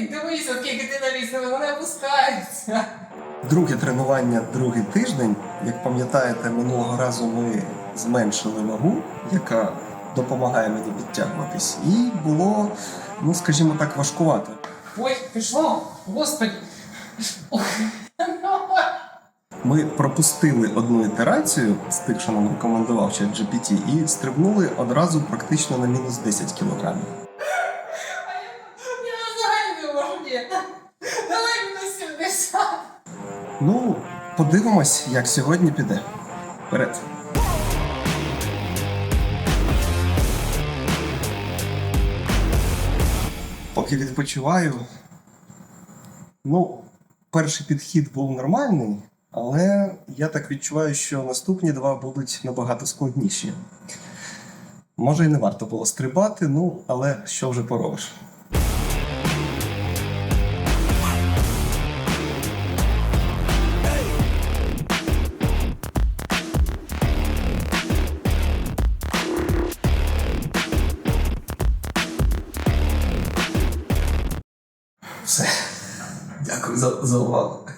болить, дивися, скільки ти навісив, вони опускаються. Друге тренування, другий тиждень. Як пам'ятаєте, минулого разу ми зменшили вагу, яка допомагає мені підтягуватись, і було, ну скажімо так, важкувато. Ой, пішло, господи. Ми пропустили одну ітерацію з тих, що нам рекомендував ChatGPT, і стрибнули одразу практично на мінус 10 кілограмів. Я можу. Давай мінус 70. Ну, подивимось, як сьогодні піде. Вперед. Поки відпочиваю. Ну, перший підхід був нормальний, але я так відчуваю, що наступні два будуть набагато складніші. Може, і не варто було стрибати, ну, але що вже поробиш. Все. Дякую за, за увагу.